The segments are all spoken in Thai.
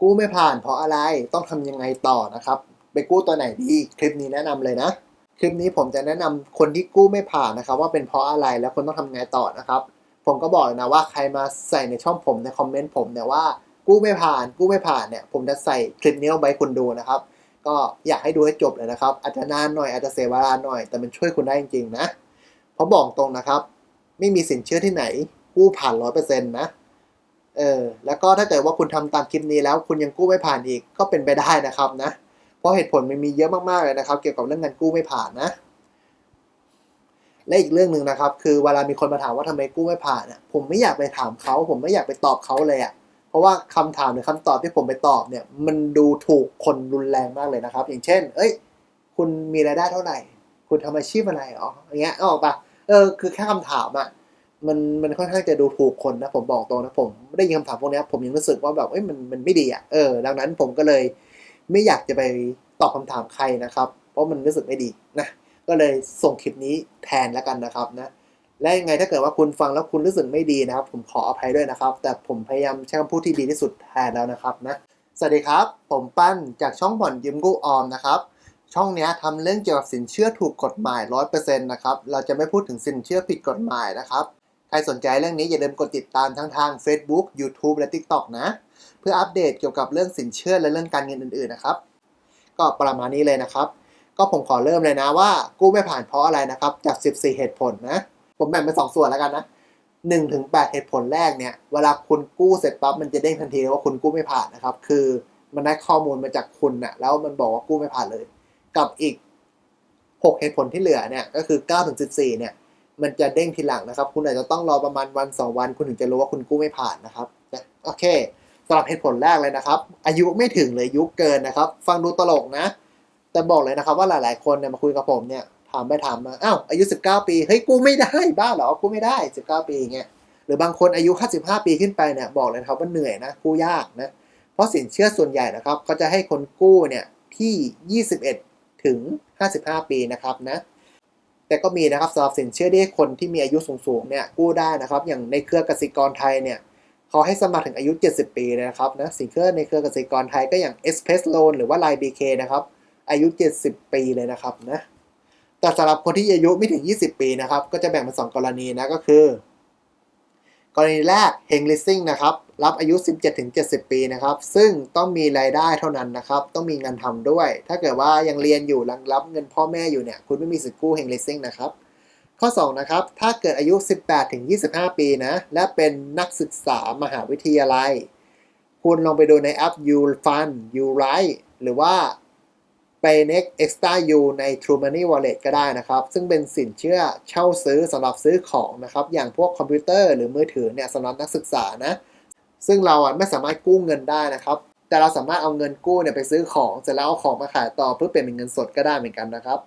กู้ไม่ผ่านเพราะอะไรต้องทำยังไงต่อนะครับ ไปกู้ตัวไหนดีคลิปนี้แนะนำเลยนะ คลิปนี้ผมจะแนะนำคนที่กู้ไม่ผ่านนะครับ ว่าเป็นเพราะอะไรแล้วคนต้องทำไงต่อนะครับ ผมก็บอกนะว่าใครมาใส่ในช่องผมในคอมเมนต์ผมเนี่ยว่ากู้ไม่ผ่านกู้ไม่ผ่านเนี่ยผมจะใส่คลิปนี้ลงไว้คุณดูนะครับ ก็อยากให้ดูให้จบเลยนะครับ อาจจะนานหน่อยอาจจะเสียเวลาหน่อย แต่มันช่วยคุณได้จริงๆนะเพราะบอกตรงนะครับ ไม่มีสินเชื่อที่ไหนกู้ผ่านร้อยเปอร์เซ็นต์นะ เออแล้วก็ถ้าเกิดว่าคุณทำตามคลิปนี้แล้วคุณยังกู้ไม่ผ่านอีกก็เป็นไปได้นะครับนะ เพราะเหตุผลมันมีเยอะมากๆเลยนะครับ เกี่ยวกับเรื่องเงินกู้ไม่ผ่านนะ และอีกเรื่องหนึ่งนะครับ คือเวลามีคนมาถามว่าทำไมกู้ไม่ผ่านอะผมไม่อยากไปถามเขาผมไม่อยากไปตอบเขาเลยอะเพราะว่าคำถามหรือคำตอบที่ผมไปตอบเนี่ย มันดูถูกคนรุนแรงมากเลยนะครับ อย่างเช่น เอ้ย คุณมีรายได้เท่าไหร่ คุณทำอาชีพอะไรอ๋ออย่างเงี้ยออกปะเออคือแค่คำถามอะ มันมันค่อนข้างจะดูถูกคนนะผมบอกตรงนะผมได้ยินคำถามพวกนี้ผมยังรู้สึกว่าแบบเอ้ยมันมันไม่ดีอะเออดังนั้นผมก็เลยไม่อยากจะไปตอบคำถามใครนะครับ เพราะมันรู้สึกไม่ดีนะก็เลยส่งคลิปนี้แทนแล้วกันนะครับนะและยังไงถ้าเกิดว่าคุณฟังแล้วคุณรู้สึกไม่ดีนะครับ ผมขออภัยด้วยนะครับ แต่ผมพยายามใช้คำพูดที่ดีที่สุดแทนแล้วนะครับนะสวัสดีครับ ผมปั้นจากช่องบ่อนยืมกู้ออมนะครับช่องนี้ทำเรื่องเกี่ยวกับสินเชื่อถูกกฎหมาย 100%นะครับเราจะไม่พูดถึงสินเชื่อผิดกฎหมายนะครับ ใครสนใจเรื่องนี้อย่าลืมกดติดตามทั้งทาง Facebook YouTube และ TikTok นะ เพื่ออัปเดตเกี่ยวกับเรื่องสินเชื่อและเรื่องการเงินอื่นๆนะครับ ก็ประมาณนี้เลยนะครับ ก็ผมขอเริ่มเลยนะว่ากู้ไม่ผ่านเพราะอะไรนะครับจาก 14 เหตุผลนะ ผมแบ่งเป็น 2 ส่วนแล้วกันนะ1ถึง8เหตุผลแรกเนี่ยเวลาคุณกู้เสร็จปั๊บมันจะเด้งทันทีว่าคุณกู้ไม่ผ่านนะครับ คือมันได้ข้อมูลมาจากคุณนะแล้วมันบอกว่ากู้ไม่ผ่านเลย กับอีก 6 เหตุผลที่เหลือเนี่ยก็คือ9ถึง14เนี่ย มันจะเด้งทีหลังนะครับ คุณอาจจะต้องรอประมาณวัน 2 วัน คุณถึงจะรู้ว่าคุณกู้ไม่ผ่านนะครับโอเคสำหรับเหตุผลแรกเลยนะครับ อายุไม่ถึงเลยอายุเกินนะครับ ฟังดูตลกนะ แต่บอกเลยนะครับว่าหลาย ๆ คนเนี่ยมาคุยกับผมเนี่ยถามไปถามมาอ้าวอายุ 19 ปีเฮ้ยกู้ไม่ได้บ้าเหรอกู้ไม่ได้ 19 ปีเงี้ยหรือบางคนอายุ 55 ปีขึ้นไปเนี่ยบอกเลยครับว่าเหนื่อยนะกู้ยากนะเพราะสินเชื่อส่วนใหญ่นะครับเขาจะให้คนกู้เนี่ยที่ 21 ถึง 55 ปีนะครับนะ แต่ก็มีนะครับสำหรับสินเชื่อที่คนที่มีอายุสูงๆเนี่ยกู้ได้นะครับ อย่างในเครือกสิกรไทยเนี่ยเขาให้สมัครถึงอายุ 70 ปีเลยนะครับนะสินเชื่อในเครือกสิกรไทยก็อย่าง Express Loan หรือว่า Line BK นะครับอายุ 70 ปีเลยนะครับนะแต่สำหรับคนที่อายุไม่ถึง 20 ปีนะครับ ก็จะแบ่งเป็น2กรณีนะก็คือ กรณีแรก h e n g Leasing นะครับ รับอายุ 17-70 ปีนะครับ ซึ่งต้องมีรายได้เท่านั้นนะครับ ต้องมีงานทำด้วย ถ้าเกิดว่ายังเรียนอยู่รังรับเงินพ่อแม่อยู่เนี่ย คุณไม่มีสิทธิ์กู้ h e n g Leasing นะครับ ข้อ 2 นะครับ ถ้าเกิดอายุ 18-25 ปีนะ และเป็นนักศึกษามหาวิทยาลัย คุณลองไปดูในแอป U Fun U Right หรือว่าไป Next Extra U ใน True Money Wallet ก็ได้นะครับ ซึ่งเป็นสินเชื่อเช่าซื้อสำหรับซื้อของนะครับ อย่างพวกคอมพิวเตอร์หรือมือถือเนี่ยสำหรับนักศึกษานะ ซึ่งเราอะไม่สามารถกู้เงินได้นะครับ แต่เราสามารถเอาเงินกู้เนี่ยไปซื้อของเสร็จแล้วเอาของมาขายต่อเพื่อเปลี่ยนเป็นเงินสดก็ได้เหมือนกันนะครับ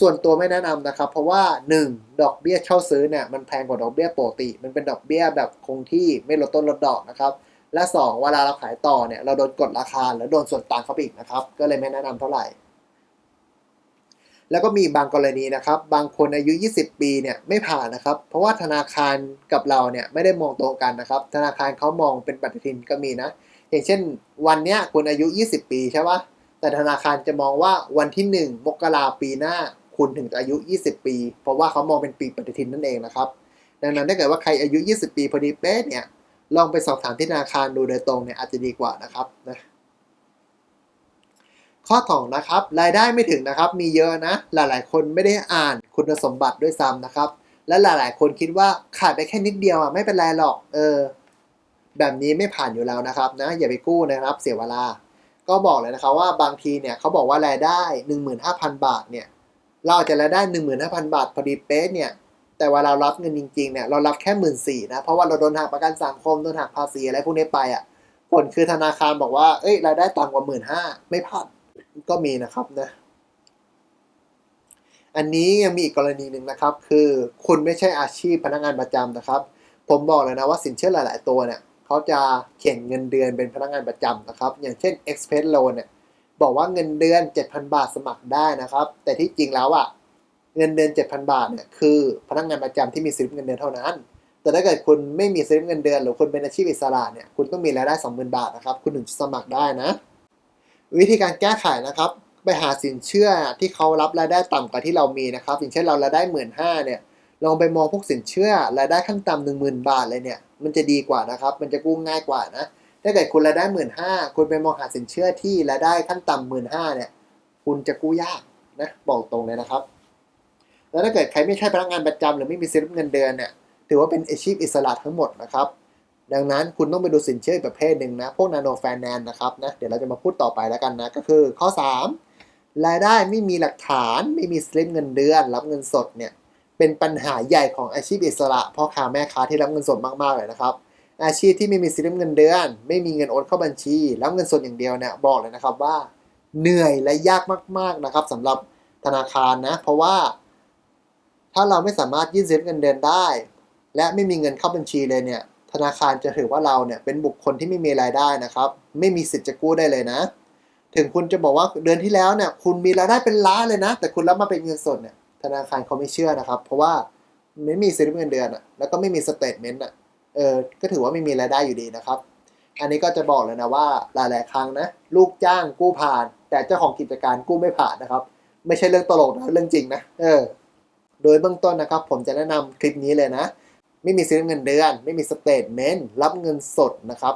ส่วนตัวไม่แนะนำนะครับ เพราะว่า 1. ดอกเบี้ยเช่าซื้อเนี่ยมันแพงกว่าดอกเบี้ยปกติ มันเป็นดอกเบี้ยแบบคงที่ไม่ลดต้นลดดอกนะครับ และ 2 เวลาเราขายต่อเนี่ยเราโดนกดราคาหรือโดนส่วนต่างเข้าไปอีกนะครับ ก็เลยไม่แนะนำเท่าไหร่ แล้วก็มีบางกรณีนะครับ บางคนอายุ 20 ปีเนี่ยไม่ผ่านนะครับ เพราะว่าธนาคารกับเราเนี่ยไม่ได้มองตรงกันนะครับ ธนาคารเขามองเป็นปฏิทินก็มีนะ อย่างเช่น วันเนี้ยคุณอายุ 20 ปีใช่ปะแต่ธนาคารจะมองว่าวันที่ 1 มกราปีหน้าคุณถึงอายุ 20 ปี เพราะว่าเขามองเป็นปีปฏิทินนั่นเองนะครับ ดังนั้นถ้าเกิดว่าใครอายุ 20 ปีพอดีเป๊ะเนี่ยลองไปสอบถามที่ธนาคารดูโดยตรงเนี่ยอาจจะดีกว่านะครับนะ ข้อสองนะครับรายได้ไม่ถึงนะครับมีเยอะนะ หลายๆ คนไม่ได้อ่านคุณสมบัติด้วยซ้ำนะครับ และหลายๆ คนคิดว่าขาดไปแค่นิดเดียวอะไม่เป็นไรหรอกเออแบบนี้ไม่ผ่านอยู่แล้วนะครับนะอย่าไปกู้นะครับเสียเวลา ก็บอกเลยนะครับว่าบางทีเนี่ยเขาบอกว่ารายได้ 15,000 บาทเนี่ยเราอาจจะรายได้ 15,000 บาทพอดีเป๊ะเนี่ยแต่ว่าเรารับเงินจริงๆเนี่ยเรารับแค่หมื่นสี่นะเพราะว่าเราโดนหักประกันสังคมโดนหักภาษีอะไรพวกนี้ไปอะผลคือธนาคารบอกว่าเอ้ยรายได้ต่ำกว่าหมื่นห้าไม่ผ่าน ก็มีนะครับนะอันนี้ยังมีอีกกรณีหนึ่งนะครับ คือคุณไม่ใช่อาชีพพนักงานประจำนะครับ ผมบอกเลยนะว่าสินเชื่อหลาย ๆ ตัวเนี่ยเขาจะเขียนเงินเดือนเป็นพนักงานประจำนะครับ อย่างเช่น Express Loan เนี่ยบอกว่าเงินเดือน 7,000 บาทสมัครได้นะครับ แต่ที่จริงแล้วอะเงินเดือน 7,000 บาทเนี่ยคือพนักงานประจำที่มีสลิปเงินเดือนเท่านั้น แต่ถ้าเกิดคุณไม่มีสลิปเงินเดือน หรือคุณเป็นอาชีพอิสระเนี่ยคุณต้องมีรายได้ 20,000 บาทนะครับ คุณถึงจะสมัครได้นะ วิธีการแก้ไขนะครับ ไปหาสินเชื่อที่เขารับรายได้ต่ำกว่าที่เรามีนะครับอย่างเช่นเรารายได้หมื่นห้าเนี่ยลองไปมองพวกสินเชื่อรายได้ขั้นต่ำหนึ่งหมื่นบาทเลยเนี่ยมันจะดีกว่านะครับ มันจะกู้ง่ายกว่านะถ้าเกิดคุณรายได้หมื่นห้าคุณไปมองหาสินเชื่อที่รายได้ขั้นต่ำหมื่นห้าเนี่ยคุณจะกู้ยากนะบอกตรงเลยนะครับ แล้วถ้าเกิดใครไม่ใช่พนักงานประจำหรือไม่มีสลิปเงินเดือนเนี่ยถือว่าเป็นอาชีพอิสระทั้งหมดนะครับ ดังนั้นคุณต้องไปดูสินเชื่ออีกประเภทหนึ่งนะ พวกนาโนแฟนแนนนะครับนะเดี๋ยวเราจะมาพูดต่อไปแล้วกันนะ ก็คือข้อ 3 รายได้ไม่มีหลักฐานไม่มีสลิปเงินเดือน รับเงินสดเนี่ยเป็นปัญหาใหญ่ของอาชีพอิสระพ่อค้าแม่ค้าที่รับเงินสดมากๆเลยนะครับ อาชีพที่ไม่มีสลิปเงินเดือน ไม่มีเงินโอนเข้าบัญชี รับเงินสดอย่างเดียวเนี่ยบอกเลยนะครับว่า เหนื่อยและยากมากๆนะครับสำหรับธนาคารนะ เพราะว่า ถ้าเราไม่สามารถยื่นสลิปเงินเดือนได้ และไม่มีเงินเข้าบัญชีเลยเนี่ย ธนาคารจะถือว่าเราเนี่ยเป็นบุคคลที่ไม่มีรายได้นะครับ ไม่มีสิทธิ์จะกู้ได้เลยนะ ถึงคุณจะบอกว่าเดือนที่แล้วเนี่ยคุณมีรายได้เป็นล้านเลยนะ แต่คุณรับมาเป็นเงินสดเนี่ยธนาคารเขาไม่เชื่อนะครับ เพราะว่าไม่มีสลิปเงินเดือนอะแล้วก็ไม่มีสเตทเมนต์อะเออก็ถือว่าไม่มีรายได้อยู่ดีนะครับ อันนี้ก็จะบอกเลยนะว่าหลายๆครั้งนะลูกจ้างกู้ผ่าน แต่เจ้าของกิจการกู้ไม่ผ่านนะครับ ไม่ใช่เรื่องตลกนะเรื่องจริงนะเออโดยเบื้องต้นนะครับ ผมจะแนะนำคลิปนี้เลยนะ ไม่มีสลิปเงินเดือน ไม่มีสเตทเมนต์รับเงินสดนะครับ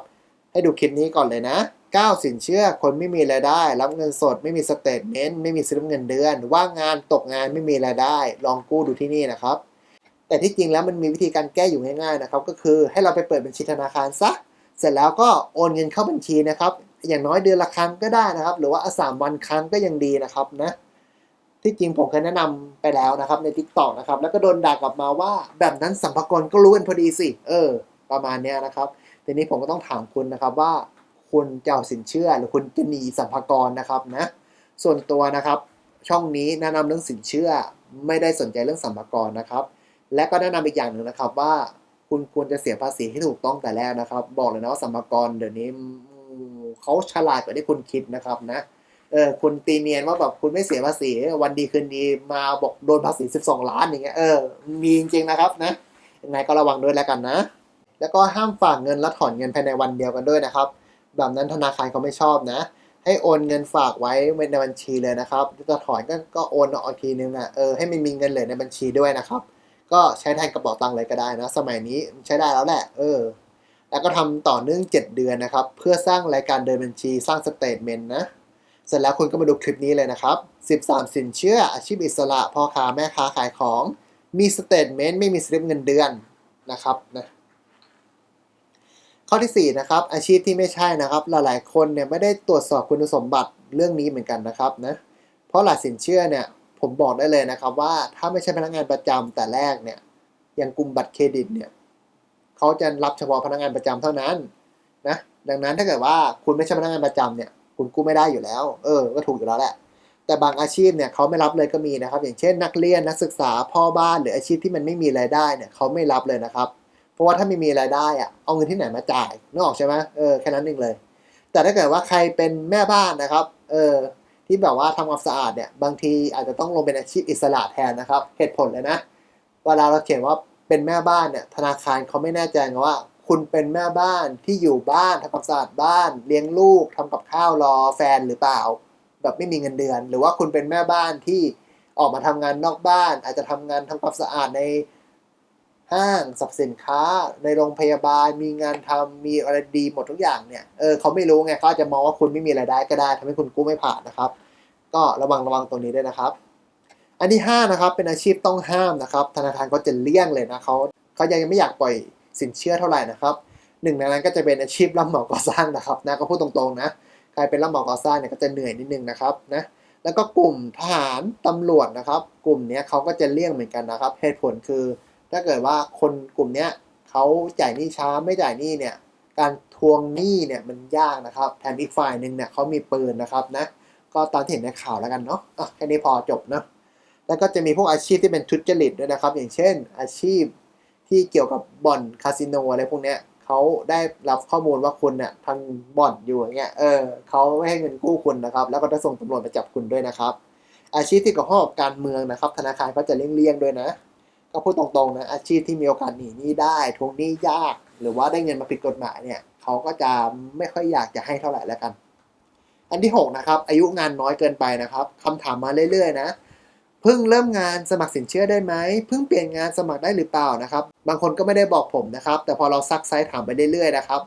ให้ดูคลิปนี้ก่อนเลยนะ 9 สินเชื่อคนไม่มีรายได้ รับเงินสด ไม่มีสเตทเมนต์ไม่มีสลิปเงินเดือน ว่างงานตกงานไม่มีรายได้ ลองกู้ดูที่นี่นะครับ แต่ที่จริงแล้วมันมีวิธีการแก้อยู่ง่ายๆนะครับก็คือให้เราไปเปิดบัญชีธนาคารซะเสร็จแล้วก็โอนเงินเข้าบัญชีนะครับอย่างน้อยเดือนละครั้งก็ได้นะครับ หรือว่าสามวันครั้งก็ยังดีนะครับนะ ที่จริงผมเคยแนะนำไปแล้วนะครับใน t ิ k t o k นะครับ แล้วก็โดนด่ากลับมาว่าแบบนั้นสัมภากรก็รู้กันพอดีสิ เออ ประมาณเนี้ยนะครับ ทีนี้ผมก็ต้องถามคุณนะครับว่า คุณจะเอาสินเชื่อหรือคุณจะหนีสัมภากรนะครับนะ ส่วนตัวนะครับ ช่องนี้แนะนำเรื่องสินเชื่อ ไม่ได้สนใจเรื่องสัมภากรนะครับ และก็แนะนำอีกอย่างหนึ่งนะครับว่า คุณควรจะเสียภาษีให้ถูกต้องแต่แรกนะครับ บอกเลยนะว่าสัมภากรเดี๋ยวนี้เขาฉลาดกว่าที่คุณคิดนะครับนะ เออคุณตีเนียนว่าแบบคุณไม่เสียภาษีวันดีคืนดีมาบอกโดนภาษี12 ล้านอย่างเงี้ยเออมีจริงๆนะครับนะยังไงก็ระวังด้วยแล้วกันนะ แล้วก็ห้ามฝากเงินและถอนเงินภายในวันเดียวกันด้วยนะครับ แบบนั้นธนาคารเขาไม่ชอบนะ ให้โอนเงินฝากไว้ในบัญชีเลยนะครับจะถอนก็ก็โอนออกทีนึงอะเออให้มันมีเงินเหลือในบัญชีด้วยนะครับ ก็ใช้แทนกระเป๋าตังค์เลยก็ได้นะ สมัยนี้ใช้ได้แล้วแหละ เออ แล้วก็ทำต่อเนื่อง 7 เดือนนะครับ เพื่อสร้างรายการเดินบัญชีสร้างสเตทเมนต์นะ สร็จแล้วคุณก็มาดูคลิปนี้เลยนะครับ 13 สินเชื่ออาชีพอิสระพ่อค้าแม่ค้าขายของ มีสเตทเมนต์ไม่มีสลิปเงินเดือนนะครับนะข้อที่ 4 นะครับ อาชีพที่ไม่ใช่นะครับ หลายๆคนเนี่ยไม่ได้ตรวจสอบคุณสมบัติเรื่องนี้เหมือนกันนะครับนะเพราะหลายสินเชื่อเนี่ยผมบอกได้เลยนะครับว่าถ้าไม่ใช่พนักงานประจำแต่แรกเนี่ยอย่างกลุ่มบัตรเครดิตเนี่ยเขาจะรับเฉพาะพนักงานประจำเท่านั้นนะดังนั้นถ้าเกิดว่าคุณไม่ใช่พนักงานประจำเนี่ย คุณกู้ไม่ได้อยู่แล้ว เออ ก็ถูกอยู่แล้วแหละ แต่บางอาชีพเนี่ยเขาไม่รับเลยก็มีนะครับ อย่างเช่น นักเรียนนักศึกษาพ่อบ้านหรืออาชีพที่มันไม่มีรายได้เนี่ยเขาไม่รับเลยนะครับ เพราะว่าถ้าไม่มีรายได้อะเอาเงินที่ไหนมาจ่ายนึกออกใช่ไหมเออแค่นั้นเองเลย แต่ถ้าเกิดว่าใครเป็นแม่บ้านนะครับ เออที่แบบว่าทำความสะอาดเนี่ยบางทีอาจจะต้องลงเป็นอาชีพอิสระแทนนะครับเหตุผลเลยนะเวลาเราเขียนว่าเป็นแม่บ้านเนี่ยธนาคารเขาไม่แน่ใจว่า คุณเป็นแม่บ้านที่อยู่บ้านทำความสะอาดบ้าน เลี้ยงลูกทำกับข้าวรอแฟนหรือเปล่า แบบไม่มีเงินเดือน หรือว่าคุณเป็นแม่บ้านที่ออกมาทำงานนอกบ้าน อาจจะทำงานทำความสะอาดในห้างสรรพสินค้าในโรงพยาบาลมีงานทำมีอะไรดีหมดทุกอย่างเนี่ยเออเขาไม่รู้ไงเขาอาจจะมองว่าคุณไม่มีรายได้ก็ได้ทำให้คุณกู้ไม่ผ่านนะครับ ก็ระวังระวังตรงนี้ด้วยนะครับ อันที่ห้านะครับเป็นอาชีพต้องห้ามนะครับ ธนาคารก็จะเลี่ยงเลยนะเขาเขายังไม่อยากปล่อย สินเชื่อเท่าไหร่นะครับหนึ่งในนั้นก็จะเป็นอาชีพรับเหมาก่อสร้างนะครับนะก็พูดตรงๆนะใครเป็นรับเหมาก่อสร้างเนี่ยก็จะเหนื่อยนิดนึงนะครับนะแล้วก็กลุ่มทหารตำรวจนะครับ กลุ่มนี้เขาก็จะเลี่ยงเหมือนกันนะครับเหตุผลคือ ถ้าเกิดว่าคนกลุ่มนี้เขาจ่ายหนี้ช้าไม่จ่ายหนี้เนี่ยการทวงหนี้เนี่ยมันยากนะครับแถมอีกฝ่ายหนึ่งเนี่ยเขามีปืนนะครับนะก็ตามที่เห็นในข่าวแล้วกันเนาะอะแค่นี้พอจบนะแล้วก็จะมีพวกอาชีพที่เป็นทุจริตด้วยนะครับ อย่างเช่น อาชีพ ที่เกี่ยวกับบ่อนคาสิโนอะไรพวกเนี้ยเขาได้รับข้อมูลว่าคุณเนี่ยทำบ่อนอยู่อย่างเงี้ย เออเขาไม่ให้เงินกู้คุณนะครับ แล้วก็จะส่งตำรวจมาจับคุณด้วยนะครับ อาชีพที่เกี่ยวข้องกับการเมืองนะครับ ธนาคารก็จะเลี่ยงๆด้วยนะ ก็พูดตรงๆนะอาชีพที่มีโอกาสหนีหนี้ได้ทวงหนี้ยาก หรือว่าได้เงินมาผิดกฎหมายเนี่ยเขาก็จะไม่ค่อยอยากจะให้เท่าไหร่แล้วกัน อันที่ 6 นะครับ อายุงานน้อยเกินไปนะครับคำถามมาเรื่อยๆ นะ เพิ่งเริ่มงานสมัครสินเชื่อได้ไหมเพิ่งเปลี่ยนงานสมัครได้หรือเปล่านะครับ บางคนก็ไม่ได้บอกผมนะครับ แต่พอเราซักไซส์ถามไปเรื่อยๆนะครับ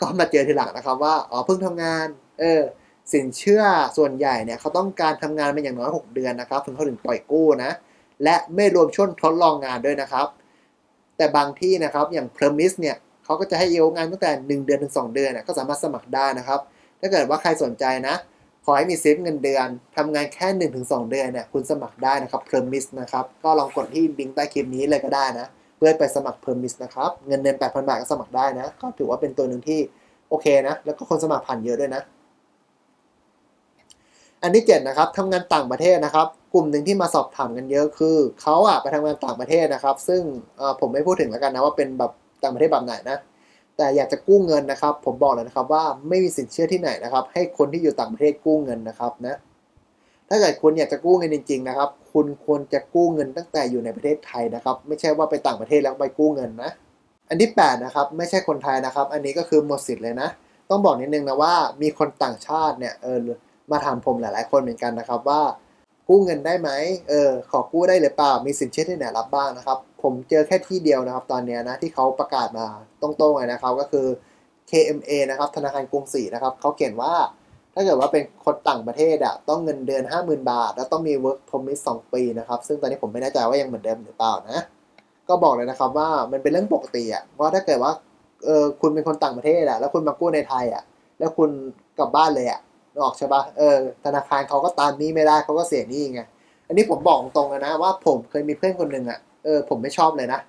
ก็มาเจอทีหลังนะครับว่าอ๋อเพิ่งทำงาน เออสินเชื่อส่วนใหญ่เนี่ยเขาต้องการทำงานเป็นอย่างน้อย 6 เดือนนะครับถึงเขาถึงปล่อยกู้นะและไม่รวมช่วงทดลองงานด้วยนะครับ แต่บางที่นะครับอย่าง Premise เนี่ยเขาก็จะให้เยงานตั้งแต่ 1 เดือนถึง2 เดือนนะก็สามารถสมัครได้นะครับ ถ้าเกิดว่าใครสนใจนะ ขอให้มีเซฟเงินเดือนทำงานแค่ 1-2 เดือนเนี่ยคุณสมัครได้นะครับ Premise นะครับก็ลองกดที่ลิงก์ใต้คลิปนี้เลยก็ได้นะ เพื่อไปสมัคร Premise นะครับเงินเดือน 8,000 บาทก็สมัครได้นะ ก็ถือว่าเป็นตัวหนึ่งที่โอเคนะ แล้วก็คนสมัครผ่านเยอะด้วยนะ อันที่7นะครับทำงานต่างประเทศนะครับ กลุ่มหนึ่งที่มาสอบถามกันเยอะคือเขาอะไปทำงานต่างประเทศนะครับ ซึ่งผมไม่พูดถึงแล้วกันนะว่าเป็นแบบต่างประเทศแบบไหนนะ แต่อยากจะกู้เงินนะครับ ผมบอกเลยนะครับว่าไม่มีสินเชื่อที่ไหนนะครับ ให้คนที่อยู่ต่างประเทศกู้เงินนะครับนะถ้าเกิดคุณอยากจะกู้เงินจริง ๆ นะครับ คุณควรจะกู้เงินตั้งแต่อยู่ในประเทศไทยนะครับ ไม่ใช่ว่าไปต่างประเทศแล้วไปกู้เงินนะ อันที่8นะครับไม่ใช่คนไทยนะครับ อันนี้ก็คือหมดสิทธิ์เลยนะ ต้องบอกนิดนึงนะว่ามีคนต่างชาติเนี่ยเออมาถามผมหลาย ๆ คนเหมือนกันนะครับว่ากู้เงินได้ไหมเออขอกู้ได้หรือเปล่า มีสินเชื่อที่ไหนรับบ้างนะครับ ผมเจอแค่ที่เดียวนะครับ ตอนนี้นะที่เขาประกาศมาตรงๆเลยนะครับ ก็คือ KMA นะครับ ธนาคารกรุงศรีนะครับเขาเขียนว่าถ้าเกิดว่าเป็นคนต่างประเทศอะต้องเงินเดือน 50,000 บาท แล้วต้องมี work permit 2 ปีนะครับ ซึ่งตอนนี้ผมไม่แน่ใจว่ายังเหมือนเดิมหรือเปล่านะ ก็บอกเลยนะครับว่ามันเป็นเรื่องปกติอะว่าถ้าเกิดว่าเออคุณเป็นคนต่างประเทศอะแล้วคุณมากู้ในไทยอะแล้วคุณกลับบ้านเลยอะนออกใช่ปะเออธนาคารเขาก็ตามนี้ไม่ได้เขาก็เสียหนี้ไงอันนี้ผมบอกตรงๆนะว่าผมเคยมีเพื่อนคนหนึ่งอะ เออผมไม่ชอบเลยนะ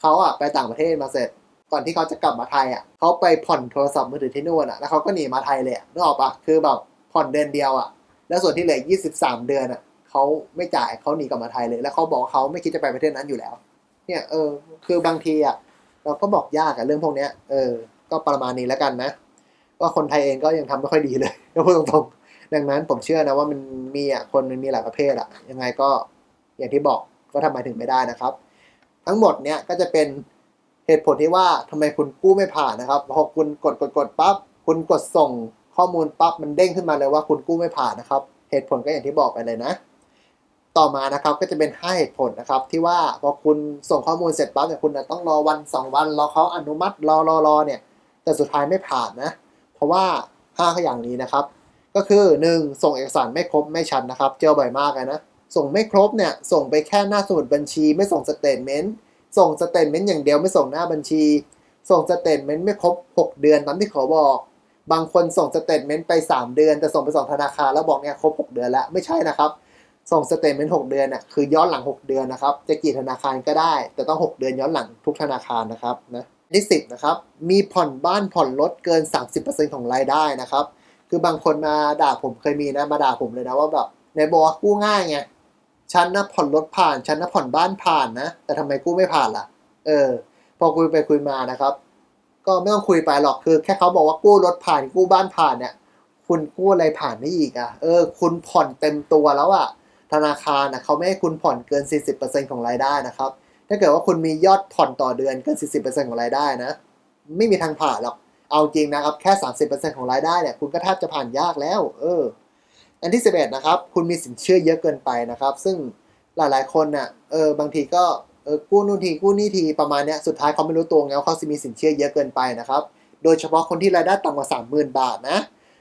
เขาอะไปต่างประเทศมาเสร็จก่อนที่เขาจะกลับมาไทยอะเขาไปผ่อนโทรศัพท์มือถือที่นู่นอะแล้วเขาก็หนีมาไทยเลยนึกออกปะคือแบบผ่อนเดือนเดียวอะ แล้วส่วนที่เหลือ 23 เดือนอะเขาไม่จ่ายเขาหนีกลับมาไทยเลย แล้วเขาบอกเขาไม่คิดจะไปประเทศนั้นอยู่แล้ว เนี่ยเออคือบางทีอะเราก็บอกยากอะเรื่องพวกเนี้ยเออ ก็ประมาณนี้แล้วกันนะ ว่าคนไทยเองก็ยังทำไม่ค่อยดีเลยถ้าพูดตรงๆดังนั้นผมเชื่อนะว่ามันมีอะคนมันมีหลายประเภทอะยังไงก็อย่างที่บอก ก็ทำไมถึงไม่ได้นะครับ ทั้งหมดเนี้ยก็จะเป็นเหตุผลที่ว่าทำไมคุณกู้ไม่ผ่านนะครับพอคุณกดกดกดปั๊บคุณกดส่งข้อมูลปั๊บมันเด้งขึ้นมาเลยว่าคุณกู้ไม่ผ่านนะครับ เหตุผลก็อย่างที่บอกไปเลยนะ ต่อมานะครับก็จะเป็น 5 เหตุผลนะครับที่ว่าพอคุณส่งข้อมูลเสร็จปั๊บเนี่ยคุณต้องรอวัน 2 วันรอเขาอนุมัติรอรอรอเนี่ยแต่สุดท้ายไม่ผ่านนะ เพราะว่า5ข้ออย่างนี้นะครับ ก็คือ 1. ส่งเอกสารไม่ครบไม่ชัดนะครับ เจอบ่อยมากเลยนะ ส่งไม่ครบเนี่ยส่งไปแค่หน้าสมุดบัญชี ไม่ส่งสเตทเมนต์ส่งสเตทเมนต์อย่างเดียวไม่ส่งหน้าบัญชี ส่งสเตทเมนต์ไม่ครบ 6 เดือนตามที่เขาบอก บางคนส่งสเตทเมนต์ไป 3 เดือน แต่ส่งไปสองธนาคารแล้วบอกเนี่ยครบ 6 เดือนแล้วไม่ใช่นะครับ ส่งสเตทเมนต์6เดือนน่ะคือย้อนหลัง 6 เดือนนะครับ จะกี่ธนาคารก็ได้ แต่ต้อง 6 เดือนย้อนหลังทุกธนาคารนะครับนะที่10นะครับมีผ่อนบ้านผ่อนรถเกิน 30%ของรายได้นะครับคือบางคนมาด่าผมเคยมีนะมาด่าผมเลยนะว่าแบบในบอกว่ากู้ง่ายไง ฉันนะผ่อนรถผ่าน ฉันนะผ่อนบ้านผ่านนะ แต่ทำไมกู้ไม่ผ่านล่ะ เออ พอคุยไปคุยมานะครับ ก็ไม่ต้องคุยไปหรอก คือ แค่เขาบอกว่ากู้รถผ่านกู้บ้านผ่านเนี่ย คุณกู้อะไรผ่านไม่อีกอะ เออ คุณผ่อนเต็มตัวแล้วอะ ธนาคารนะเขาไม่ให้คุณผ่อนเกิน 40%ของรายได้นะครับ ถ้าเกิดว่าคุณมียอดผ่อนต่อเดือนเกิน 40%ของรายได้นะ ไม่มีทางผ่านหรอก เอาจริงนะครับ แค่ 30%ของรายได้เนี่ย คุณก็แทบจะผ่านยากแล้ว เออ อันที่ 11 นะครับ คุณมีสินเชื่อเยอะเกินไปนะครับ ซึ่งหลายๆคนน่ะเออบางทีก็เออกู้นู่นทีกู้นี่ทีประมาณเนี้ยสุดท้ายเขาไม่รู้ตัวไงว่าเขามีสินเชื่อเยอะเกินไปนะครับ โดยเฉพาะคนที่รายได้ต่ำกว่า 30,000 บาทนะ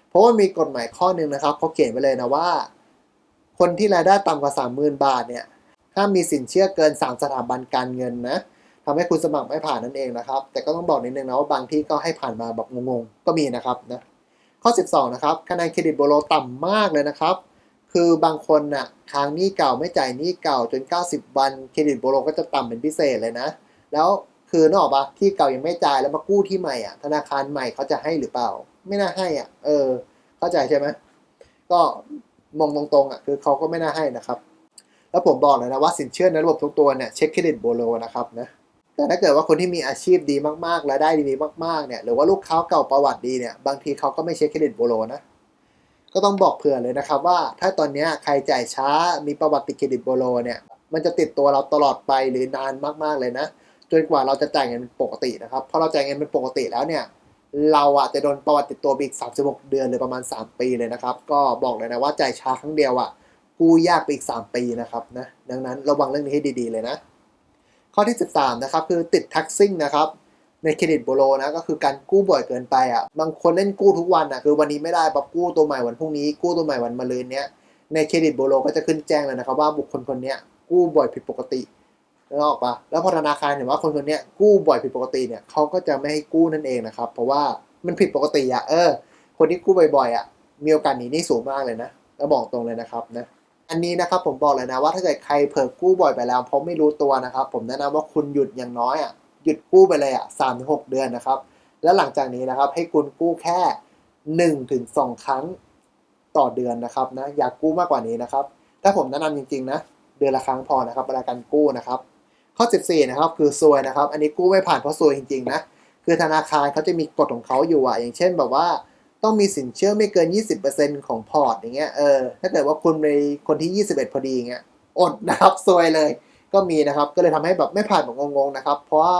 เพราะว่ามีกฎหมายข้อหนึ่งนะครับเขาเขียนไว้เลยนะว่า คนที่รายได้ต่ำกว่า 30,000 บาทเนี่ยห้ามมีสินเชื่อเกิน 3 สถาบันการเงินนะทำให้คุณสมัครไม่ผ่านนั่นเองนะครับ แต่ก็ต้องบอกนิดนึงนะว่าบางที่ก็ให้ผ่านมาแบบงงๆก็มีนะครับนะ ข้อ 12 นะครับคะแนนเครดิตโบโลต่ำมากเลยนะครับ คือบางคนน่ะค้างหนี้เก่าไม่จ่ายหนี้เก่าจน 90 วันเครดิตโบโลก็จะต่ำเป็นพิเศษเลยนะ แล้วคือนออกปะที่เก่ายังไม่จ่ายแล้วมากู้ที่ใหม่อะธนาคารใหม่เขาจะให้หรือเปล่า ไม่น่าให้อะ เออ เข้าใจใช่ไหมก็มองตรงๆอะคือเขาก็ไม่น่าให้นะครับ แล้วผมบอกเลยนะว่าสินเชื่อในระบบทุกตัวเนี่ยเช็คเครดิตโบโลนะครับนะ แต่ถ้าเกิดว่าคนที่มีอาชีพดีมากๆรายได้ดีมากๆเนี่ยหรือว่าลูกค้าเก่าประวัติดีเนี่ยบางทีเขาก็ไม่เช็คเครดิตโบโลนะก็ต้องบอกเผื่อเลยนะครับว่า ถ้าตอนนี้ใครจ่ายช้ามีประวัติติดเครดิตโบโลเนี่ยมันจะติดตัวเราตลอดไปหรือนานมากๆเลยนะจนกว่าเราจะจ่ายเงินปกตินะครับพอเราจ่ายเงินเป็นปกติแล้วเนี่ยเราอะจะโดนประวัติติดตัวอีก 36 เดือนหรือประมาณ 3 ปีเลยนะครับ ก็บอกเลยนะว่าจ่ายช้าครั้งเดียวอะกู้ยากไปอีก 3 ปีนะครับนะดังนั้นระวังเรื่องนี้ให้ดีๆเลยนะ ข้อที่ 13 นะครับ คือติดทักซิ่งนะครับ ในเครดิตโบโลนะก็คือการกู้บ่อยเกินไปอะบางคนเล่นกู้ทุกวันอะคือวันนี้ไม่ได้ปั๊บกู้ตัวใหม่วันพรุ่งนี้กู้ตัวใหม่วันมะรืนเนี้ยในเครดิตโบโลก็จะขึ้นแจ้งเลยนะครับ ว่าบุคคลคนเนี้ยกู้บ่อยผิดปกตินึกออกปะแล้วพอธนาคารเห็นว่าคนคนเนี้ยกู้บ่อยผิดปกติเนี่ยเขาก็จะไม่ให้กู้นั่นเองนะครับ เพราะว่ามันผิดปกติอะเออ คนที่กู้บ่อยๆอะมีโอกาสหนีหนี่สูงมากเลยนะแล้วบอกตรงเลยนะครับนะ อันนี้นะครับผมบอกเลยนะว่าถ้าเกิดใครเผลอกู้บ่อยไปแล้วเพราะไม่รู้ตัวนะครับ ผมแนะนำว่าคุณหยุดอย่างน้อยอะหยุดกู้ไปเลยอะสามถึงหกเดือนนะครับ แล้วหลังจากนี้นะครับ ให้คุณกู้แค่หนึ่งถึงสองครั้งต่อเดือนนะครับนะอยากกู้มากกว่านี้นะครับ ถ้าผมแนะนำจริงๆนะเดือนละครั้งพอนะครับเวลาการกู้นะครับ ข้อ 14 นะครับคือซวยนะครับ อันนี้กู้ไม่ผ่านเพราะซวยจริงๆนะคือธนาคารเขาจะมีกฎของเขาอยู่อะอย่างเช่นแบบว่า ต้องมีสินเชื่อไม่เกิน 20%ของพอร์ตอย่างเงี้ยเออถ้าเกิดว่าคุณเป็นคนที่ 21 พอดีอย่างเงี้ยอดนะครับซวยเลย ก็มีนะครับ ก็เลยทำให้แบบไม่ผ่านแบบงงๆนะครับ เพราะว่า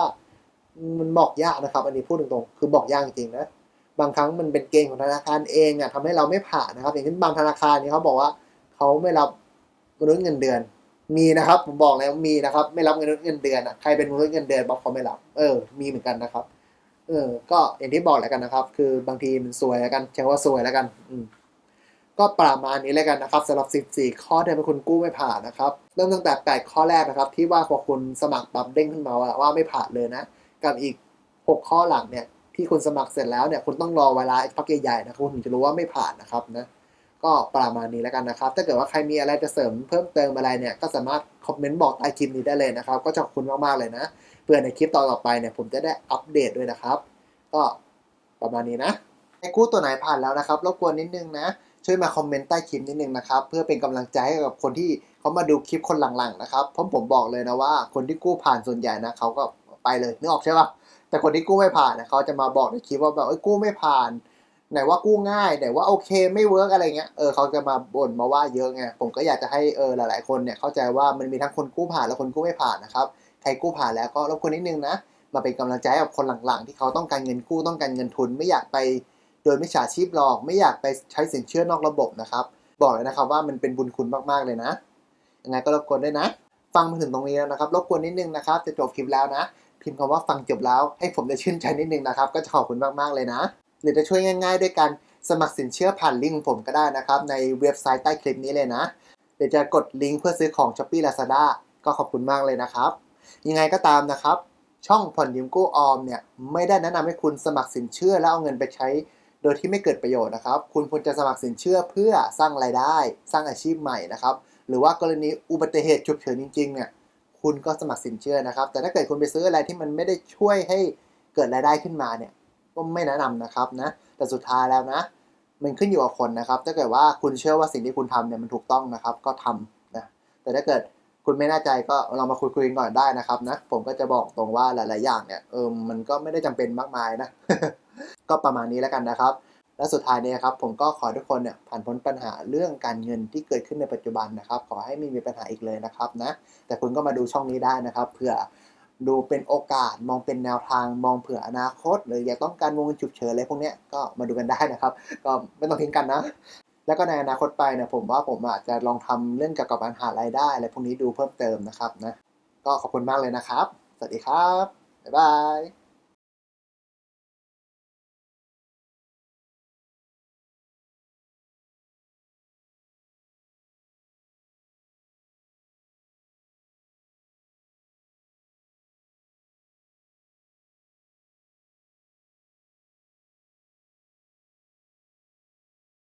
มันบอกยากนะครับ อันนี้พูดตรงๆคือบอกยากจริงๆนะบางครั้งมันเป็นเกณฑ์ของธนาคารเองอะทำให้เราไม่ผ่านนะครับ อย่างเช่นบางธนาคารนี่เขาบอกว่าเขาไม่รับมนุษย์เงินเดือน มีนะครับ ผมบอกแล้วมีนะครับ ไม่รับเงินเงินเดือนอะใครเป็นมนุษย์เงินเดือนบอกเขาไม่รับ เออ มีเหมือนกันนะครับ เออ ก็อย่างที่บอกแล้วกันนะครับ คือบางทีมันซวยแล้วกันใช้ว่าซวยแล้วกัน อืมก็ประมาณนี้แล้วกันนะครับสำหรับ 14 ข้อที่เป็นคุณกู้ไม่ผ่านนะครับเริ่มตั้งแต่ 8 ข้อแรกนะครับ ที่ว่าพอคุณสมัครปั๊บเด้งขึ้นมาว่าว่าไม่ผ่านเลยนะ กับอีก 6 ข้อหลังเนี่ยที่คุณสมัครเสร็จแล้วเนี่ยคุณต้องรอเวลาอีกพักใหญ่ๆนะครับคุณถึงจะรู้ว่าไม่ผ่านนะครับนะ ก็ประมาณนี้แล้วกันนะครับ ถ้าเกิดว่าใครมีอะไรจะเสริมเพิ่มเติมอะไรเนี่ย ก็สามารถคอมเมนต์บอกใต้คลิปนี้ได้เลยนะครับ ก็จะขอบคุณมาก ๆ เลยนะ เพื่อในคลิปต่อๆไปเนี่ยผมจะได้อัปเดตด้วยนะครับ ก็ประมาณนี้นะในกู้ตัวไหนผ่านแล้วนะครับ รบกวนนิดนึงนะ ช่วยมาคอมเมนต์ใต้คลิปนิดนึงนะครับ เพื่อเป็นกำลังใจให้กับคนที่เขามาดูคลิปคนหลังๆนะครับ เพราะผมบอกเลยนะว่า คนที่กู้ผ่านส่วนใหญ่นะเขาก็ไปเลยนึกออกใช่ปะแต่คนที่กู้ไม่ผ่านนะเขาจะมาบอกในคลิปว่าแบบเอ้ยกู้ไม่ผ่าน ไหนว่ากู้ง่ายไหนว่าโอเคไม่เวิร์กอะไรเงี้ยเออเขาจะมาบ่นมาว่าเยอะไงผมก็อยากจะให้เออหลาย ๆ คนเนี่ยเข้าใจว่ามันมีทั้งคนกู้ผ่านและคนกู้ไม่ผ่านนะครับใครกู้ผ่านแล้วก็รบกวนนิดนึงนะมาเป็นกำลังใจกับคนหลังๆ ที่เขาต้องการเงินกู้ต้องการเงินทุน ไม่อยากไปโดยมิจฉาชีพหลอก ไม่อยากไปใช้สินเชื่อนอกระบบนะครับ บอกเลยนะครับว่ามันเป็นบุญคุณมากๆเลยนะยังไงก็รบกวนด้วยนะ ฟังมาถึงตรงนี้แล้วนะครับรบกวนนิดนึงนะครับ จะจบคลิปแล้วนะ พิมพ์คำว่าฟังจบแล้วให้ผมได้ชื่นใจนิดนึงนะครับ ก็จะขอบคุณมากๆเลยนะ หรือจะช่วยง่าย ๆ ด้วยการสมัครสินเชื่อผ่านลิงก์ผมก็ได้นะครับ ในเว็บไซต์ใต้คลิปนี้เลยนะเดี๋ยวจะกดลิงก์เพื่อซื้อของ s h อ p e e Lazada ก็ขอบคุณมากเลยนะครับ ยังไงก็ตามนะครับ ช่องผ่อนยืมกู้ออมเนี่ยไม่ได้แนะนำให้คุณสมัครสินเชื่อแล้วเอาเงินไปใช้ โดยที่ไม่เกิดประโยชน์นะครับ คุณควรจะสมัครสินเชื่อเพื่อสร้างรายได้ สร้างอาชีพใหม่นะครับ หรือว่ากรณีอุบัติเหตุฉุกเฉินจริงๆเนี่ยคุณก็สมัครสินเชื่อนะครับ แต่ถ้าเกิดคุณไปซื้ออะไรที่มันไม่ได้ช่วยให้เกิดรายได้ขึ้นมาเนี่ย ก็ไม่แนะนำนะครับนะแต่สุดท้ายแล้วนะ มันขึ้นอยู่กับคนนะครับ ถ้าเกิดว่าคุณเชื่อว่าสิ่งที่คุณทำเนี่ยมันถูกต้องนะครับ ก็ทำนะแต่ถ้าเกิดคุณไม่แน่ใจก็เรามาคุยคุยกันก่อนได้นะครับนะผมก็จะบอกตรงว่าหลาย ๆ อย่างเนี่ยเออมันก็ไม่ได้จำเป็นมากมายนะ ก็ประมาณนี้แล้วกันนะครับ และสุดท้ายนี้ครับผมก็ขอทุกคนเนี่ยผ่านพ้นปัญหาเรื่องการเงินที่เกิดขึ้นในปัจจุบันนะครับ ขอให้ไม่มีปัญหาอีกเลยนะครับนะแต่คุณก็มาดูช่องนี้ได้นะครับเผื่อ ดูเป็นโอกาสมองเป็นแนวทางมองเผื่ออนาคต หรืออยากต้องการวงเงินฉุกเฉินอะไรพวกนี้ก็มาดูกันได้นะครับ ก็ไม่ต้องทิ้งกันนะ แล้วก็ในอนาคตไปเนี่ยผมว่าผมอาจจะลองทำเรื่องเกี่ยวกับปัญหารายได้อะไรพวกนี้ดูเพิ่มเติมนะครับนะก็ขอบคุณมากเลยนะครับ สวัสดีครับบ๊ายบาย